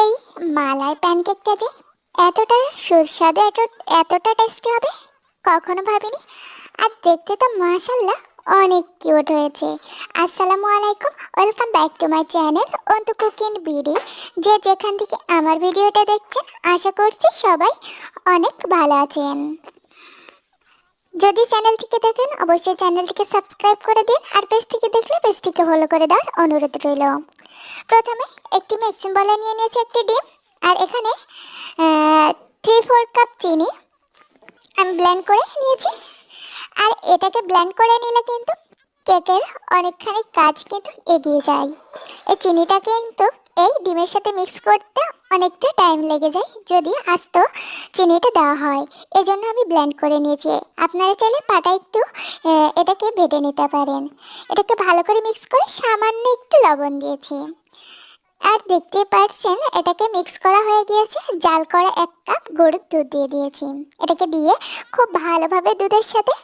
এই মালাই প্যানকেকটা যে এতটা সুস্বাদু, এত, এতটা টেস্টি হবে, কখনো ভাবিনি। আর দেখতে তো মাশাল্লাহ অনেক কিউট হয়েছে। আসসালামু আলাইকুম welcome back to my channel Antu cooking BD যে যেখান থেকে আমার ভিডিওটা দেখছেন, আশা করছি সবাই অনেক ভালো আছেন। যদি চ্যানেল থেকে দেখেন, অবশ্যই চ্যানেলটিকে সাবস্ক্রাইব করে দিন আর পেজ থেকে দেখলে পেজটিকে ফলো করে দেওয়ার অনুরোধ রইল। প্রথমে একটি মিক্সিং বলে নিয়ে নিয়েছি একটি ডিম, আর এখানে থ্রি ফোর কাপ চিনি আমি ব্ল্যান্ড করে নিয়েছি। আর এটাকে ব্ল্যান্ড করে নিলে কিন্তু কেকের অনেকখানি কাজ কিন্তু এগিয়ে যায়। এই চিনিটা কিন্তু এই ডিমের সাথে মিক্স করতে অনেকটা টাইম লেগে যায় যদি আস্ত চিনিটা দেওয়া হয়। এই জন্য আমি ব্লেন্ড করে নিয়েছি। আপনারা চাইলে পাটা একটু এটাকে বেটে নিতে পারেন। এটাকে ভালো করে মিক্স করে সামান্য একটু লবণ দিয়েছি। আর দেখতে পাচ্ছেন, এটাকে মিক্স করা হয়ে গিয়েছে। জাল করা এক কাপ গরুর দুধ দিয়ে দিয়েছি। এটাকে দিয়ে খুব ভালোভাবে দুধের সাথে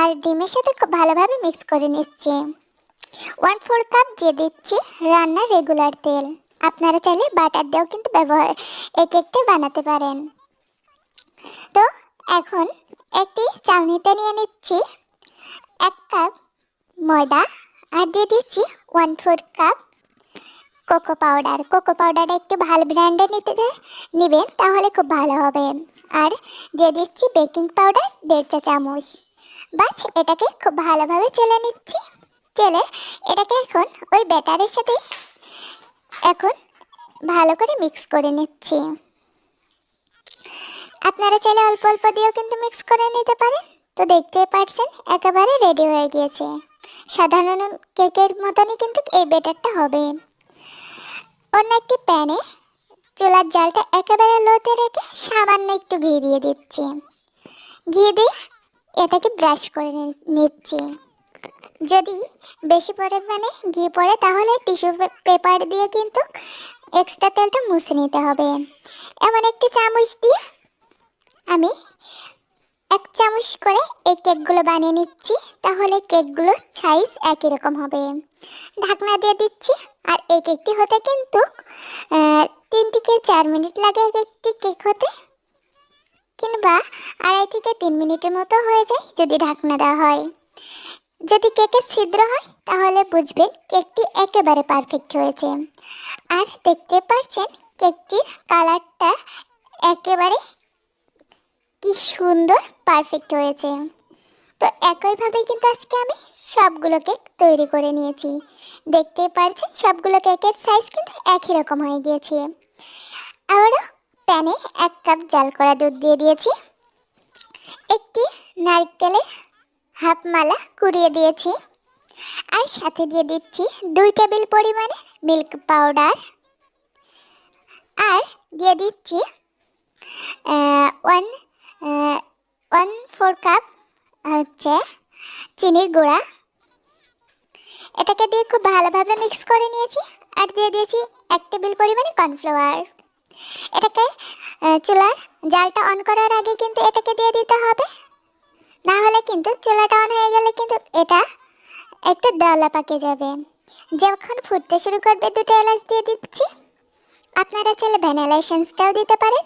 আর ডিমের সাথে খুব ভালোভাবে মিক্স করে নিচ্ছি। ওয়ান ফোর কাপ দিয়ে দিচ্ছি রান্নার রেগুলার তেল। আপনারা চাইলে বাটার দিয়েও কিন্তু ব্যবহার এই কেকটা বানাতে পারেন। তো এখন একটি চালনিতে নিয়ে নিচ্ছি এক কাপ ময়দা আর দিয়ে দিচ্ছি one four cup cocoa powder cocoa পাউডারটা একটু ভালো ব্র্যান্ডের নিতে নেবেন তাহলে খুব ভালো হবে। আর দিয়ে দিচ্ছি বেকিং পাউডার দেড় চা চামচ। বাস, এটাকে খুব ভালোভাবে চেলে নিচ্ছি। চেলে এটাকে এখন ওই ব্যাটারের সাথে এখন ভালো করে মিক্স করে নিচ্ছি। আপনারা চাইলে অল্প অল্প দিয়েও কিন্তু মিক্স করে নিতে পারেন। তো দেখতেই পারছেন, একেবারে রেডি হয়ে গিয়েছে। সাধারণ কেকের মতনই কিন্তু এই ব্যাটারটা হবে। অন্য একটি প্যানে চুলার জালটা একেবারে লোতে রেখে সামান্য একটু ঘি দিয়ে দিচ্ছি। ঘি দিয়ে এটাকে ব্রাশ করে নিচ্ছি। যদি বেশি পরিমাণে ঘি পড়ে, তাহলে টিস্যু পেপার দিয়ে কিন্তু এক্সট্রা তেলটা মুছে নিতে হবে। এমন একটি চামচ দিয়ে আমি এক চামচ করে এই কেকগুলো বানিয়ে নিচ্ছি, তাহলে কেকগুলোর সাইজ একই রকম হবে। ঢাকনা দিয়ে দিচ্ছি, আর এই কেকটি হতে কিন্তু তিন থেকে চার মিনিট লাগে এক একটি কেক হতে। কিংবা আড়াই থেকে তিন মিনিটের মতো হয়ে যায় যদি ঢাকনা দেওয়া হয়। যদি কেকের ছিদ্র হয়, তাহলে বুঝবেন কেকটি একেবারে পারফেক্ট হয়েছে। আর দেখতে পাচ্ছেন কেকটির কালারটা একেবারে কি সুন্দর পারফেক্ট হয়েছে। তো একইভাবে কিন্তু আজকে আমি সবগুলো কেক তৈরি করে নিয়েছি। দেখতে পাচ্ছেন সবগুলো কেকের সাইজ কিন্তু একই রকম হয়ে গিয়েছে। আবারও প্যানে এক কাপ জাল করা দুধ দিয়ে দিয়েছি। একটি নারকেলের হাফ মালা কুড়িয়ে দিয়েছি। আর সাথে দিয়ে দিচ্ছি দুই টেবিল পরিমাণে মিল্ক পাউডার। আর দিয়ে দিচ্ছি ওয়ান ওয়ান ফোর কাপ, হচ্ছে চিনির গুঁড়া। এটাকে দিয়ে খুব ভালোভাবে মিক্স করে নিয়েছি। আর দিয়ে দিয়েছি এক টেবিল পরিমাণে কর্নফ্লাওয়ার। এটাকে চুলার জালটা অন করার আগে কিন্তু এটাকে দিয়ে দিতে হবে। না হলে কিন্তু চুলাটা অন হয়ে গেলে কিন্তু এটা একটু দলা পাকে যাবে। যখন ফুটতে শুরু করবে, দুটো এলাচ দিয়ে দিচ্ছি। আপনারা চাইলে ভ্যানিলা এসেন্সটাও দিতে পারেন।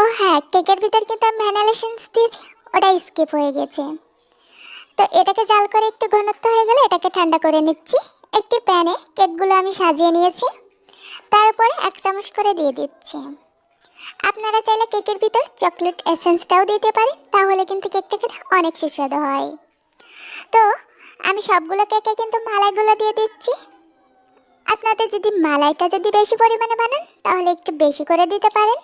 ও হ্যাঁ কেকের ভিতর কিন্তু আমি ভ্যানিলা এসেন্স দিয়েছি, ওটা স্কিপ হয়ে গেছে। তো এটাকে জাল করে একটু ঘনত্ব হয়ে গেলে এটাকে ঠান্ডা করে নিচ্ছি। একটি প্যানে কেকগুলো আমি সাজিয়ে নিয়েছি। তারপরে এক চামচ করে দিয়ে দিচ্ছি। আপনারা চাইলে কেকের ভিতর চকলেট এসেন্সটাও দিতে পারেন, তাহলে কিন্তু কেকটা খেতে অনেক সুস্বাদু হয়। তো, আমি সবগুলো কেকে কিন্তু মালাইগুলো দিয়ে দিচ্ছি। আপনাদের যদি মালাইটা যদি বেশি পরিমাণে বানান, তাহলে একটু বেশি করে দিতে পারেন।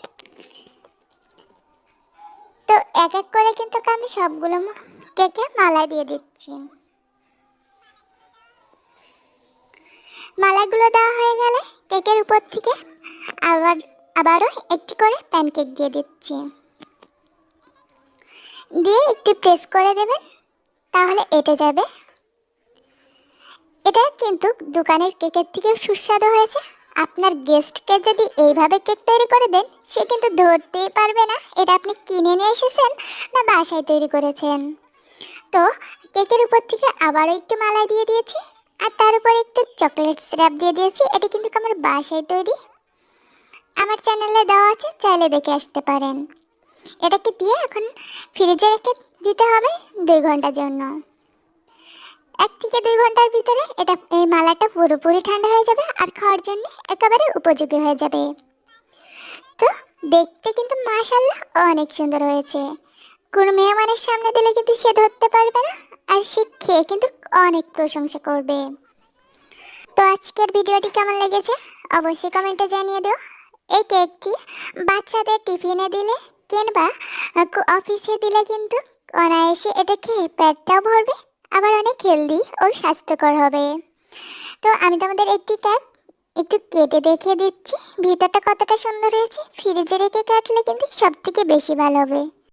তো, এক এক করে কিন্তু আমি সবগুলো কেকে মালাই দিয়ে দিচ্ছি। মালাগুলো দেওয়া হয়ে গেলে কেকের উপর থেকে আবার, আবারও একটি করে প্যানকেক দিয়ে দিচ্ছি। দিয়ে একটু প্রেস করে দেবেন, তাহলে এটে যাবে। এটা কিন্তু দোকানের কেকের থেকে সুস্বাদু হয়েছে। আপনার গেস্টকে যদি এইভাবে কেক তৈরি করে দেন, সে কিন্তু ধরতেই পারবে না। এটা আপনি কিনে নিয়ে এসেছেন না বাসায় তৈরি করেছেন? তো, কেকের উপর থেকে আবারও একটু মালা দিয়ে দিয়েছি। আর তার উপর একটু চকলেট সিরাপ দিয়ে দিয়েছি। এটা কিন্তু আমার বাসায় তৈরি। আমার চ্যানেলে দেওয়া আছে, চাইলে দেখে আসতে পারেন। এটাকে দিয়ে এখন ফ্রিজে রেখে দিতে হবে দুই ঘণ্টার জন্য। এক থেকে দুই ঘণ্টার ভিতরে এটা, এই মালাটা পুরোপুরি ঠান্ডা হয়ে যাবে আর খাওয়ার জন্য একেবারে উপযোগী হয়ে যাবে। তো দেখতে কিন্তু মাশাল্লাহ অনেক সুন্দর হয়েছে। কোনো মেহমানের সামনে দিলে কিন্তু সে ধরতে পারবে না। আর সে খেয়ে কিন্তু অনেক প্রশংসা করবে। তো আজকের ভিডিওটি কেমন লেগেছে? অবশ্যই কমেন্টে জানিয়ে দিও। এই কেকটি বাচ্চাদের টিফিনে দিলে কিংবা অফিসে দিলে কিন্তু অনায়াসে এটা খেয়ে পেটটাও ভরবে, আবার অনেক হেলদি ও স্বাস্থ্যকর হবে। তো আমি তোমাদের একটি কেক একটু কেটে দেখিয়ে দিচ্ছি। ভিতরটা কতটা সুন্দর হয়েছে, ফ্রিজে রেখে কাটলে কিন্তু সব থেকে বেশি ভালো হবে।